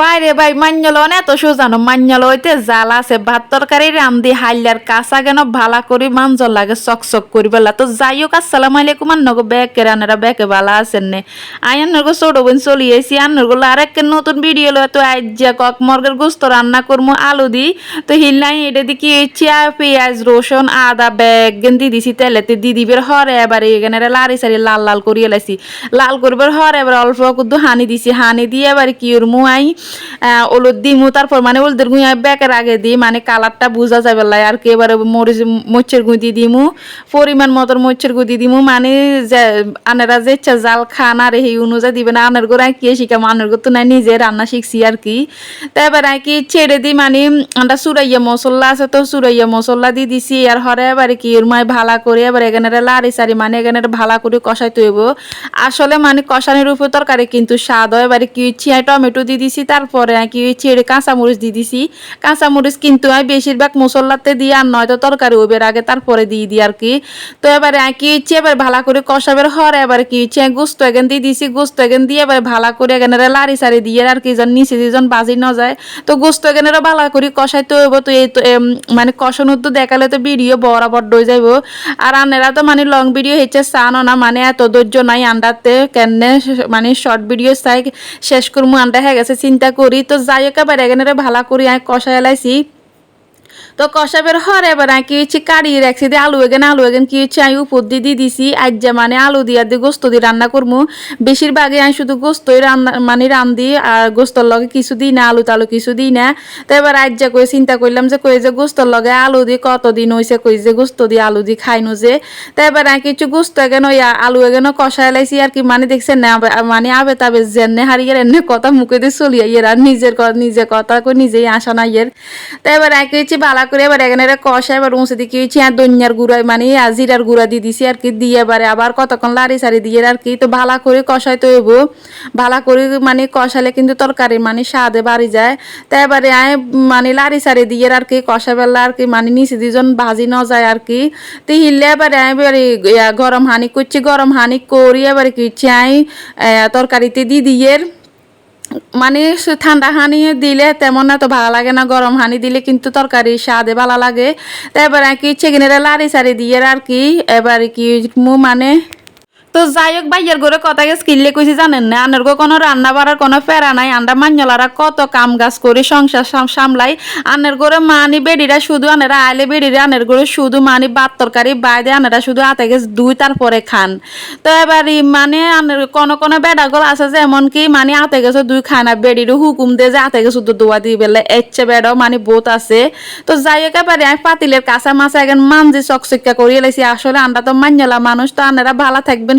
বাইরে ভাই মান্যল এত সোজানো মান্যল হইতে জাল আছে, ভাত তরকারি রান্ধি হাইলার কাঁচা কেন, ভালা করি মাঞ্জল লাগে চকচক করি বেলা। তো যাই হোক, আসসালাম আলাইকুম, আন্নগো ব্যাকে, রানেরা ব্যাকে ভালা আছেন নে? আই আন্নগো ছোট বোন চলি আইসি আন্নগো আরেক নতুন ভিডিও লো, তো আজ্জা কক মর্গের গোস্ত রান্না করমু, আলু দি। তো হিলাই এটা দি কি চিয়া পেঁয়াজ, রসুন, আদা বেগেন দি দিছি তেলেতে দি দিবের হরে এবার এখানে লারি সারি লাল লাল করিয়ে লাইছি। লাল করবার হরে এবার অল্প কুদ্দু হানি দিছি, হানি দিয়ে এবার কি ওর মুয়াই ওলুদ দিমু, তারপর মানে ওলদের গুঁয়া ব্যাকের আগে দিই মানে কালারটা বোঝা যাবে আর কি এবার মরিচ, মরিচের গুঁদি দিমু, পরিমাণ মতন মরিচের গুঁদি দিমু মানে আনেরা যে ইচ্ছা জাল খান, আর এই অনুযায়ী দিবে না, আনের গোড়ায় কি শিখাম আনের তো না নিজে রান্না শিখছি আর কি। তো এবার আর কি ছেড়ে দিই মানে আমরা সুরাইয়া মশলা আছে তো সুরাইয়া মশলা দিয়ে দিছি, আর হরে এবার কি ওর মায় ভালা করে, এবার এখানে লারি সারি মানে এখানে ভালা করে কষাই তৈব আসলে মানে কষানোর উপর তরকারি কিন্তু স্বাদ হয় এবারে কি চিয়া টমেটো দিয়ে দিছি তারপরে আর কি ছেড়ে কাঁচামরিচ দিয়ে দিছি। কাঁচামরিচ কিন্তু আমি বেশিরভাগ মশলাতে দিয়ে আর নয়তো তরকারি ওবের আগে তারপরে দিয়ে দিই আর কি। তো এবারে আর কি ইচ্ছে এবার ভালা করে কষাবের হরে এবার কি ইচ্ছে গোস্ত এখান দিয়ে দিছি, গোস্ত এখান দিয়ে এবার ভালা করে এখানে লারি সারি দিয়ে আর কি যেন নিচে যেজন বাজি ন যায়। তো গোস্ত এখানে ভালা করে কষাইতে হইব, তো এই তো মানে কষানোর তো দেখালে তো ভিডিও বরাবর ডই যাইব। আর আনেরা তো মানে লং ভিডিও হচ্ছে চানো না মানে এত ধৈর্য নাই আন্ডাতে কেনে মানে শর্ট ভিডিও চাই, শেষ করব, আন্ডা হয়ে গেছে চিন্তা করি তো যাই হোক এবার এখানে ভালা করি আমি কষাই এলাইছি তো কষাবের হরে এবার কি হচ্ছে কাড়িয়ে রাখছি, দিয়ে আলু এগেন আলু এগেন কি হচ্ছে আমি উপর দিয়ে দিয়ে দিছি। আজ যে মানে আলু দিয়ে দিয়ে গোস্ত দিয়ে রান্না করব বেশিরভাগই আমি শুধু গোস্তই রান্না মানে রান্ধি আর গোস্তর লগে কিছু দিই না, আলু টালু কিছু দিই না। তো এবার আজ যে কই চিন্তা করলাম যে কই যে গোস্তর লগে আলু দিয়ে কতদিন হয়েছে কই যে গোস্ত দিয়ে আলু দিয়ে খাইনো যে। তো এবার আমি কিছু গোস্ত এগেন ওই আলু এগেনও কষাই লাইছি আর কি মানে দেখছেন না মানে আবে তাবে জেনে হারিয়ে এনে কথা মুখে দিয়ে চলি আইয়ের আর নিজের ক- নিজে কথা নিজেই আসা না ইয়ের তো এবার এক হচ্ছে বালা করে এবার এখানে কষা এবার উঁচে দিকে হচ্ছে আর দইনার গুঁড়া মানে আর জিরার গুঁড়া দিয়ে দিছি আর কি দিয়ে এবারে আবার কতক্ষণ লাড়ি সারি দিয়ে আর কি তো ভালা করে কষাই তো হইব। ভালা করে মানে কষালে কিন্তু তরকারি মানে স্বাদে বাড়ি যায়। তো এবারে আয় মানে লাড়ি সারি দিয়ে আর কি কষা বেলা আর কি মানে নিচে দুজন ভাজি ন যায় আর কি তো হিললে এবারে আমি এবারে গরম হানি করছি গরম হানি করি এবারে কি আহ, তরকারিতে দিয়ে দিয়ে মানে ঠান্ডা হানি দিলে তেমন না তো ভালো লাগে না, গরম হানি দিলে কিন্তু তরকারি স্বাদে ভালো লাগে। তো এবার আর কি চিকেনের লাড়ি সারি দিয়ে আর কি, এবার কি মানে তো যাই হোক, ভাইয়ের ঘরে কথা গেছে, কিনলে কইছি, জানেন না, আনের কোনো রান্না বাড়ার কোনো ফেরা নাই আন্ডা মান্যলারা কত কাম কাজ করে, সংসার সামলাই। আনের ঘরে মানি বেডিরা শুধু আনেরা, আইলে বেডিরা আনের ঘরে শুধু মানি ভাত তরকারি, বাইরে আনেরা শুধু আতে গেছে, দুই তারপরে খান। তো এবার মানে আনের কোনো কোনো বেডাগল আছে যে এমন কি মানে আতে গেছে, দুই খায় না বেডিরও হুকুম দিয়ে যে আতে গেছে, দুধ দোয়া দিয়ে বেলে এচ্ছে বেডও মানে বোত আছে। তো যাই হোক, এবারে আমি পাতিলের কাঁচা মাছ এখন মানজি চকচকা করিয়ে লাইছি। আসলে আমরা তো মান্যলা মানুষ, তো আনারা ভালো থাকবেন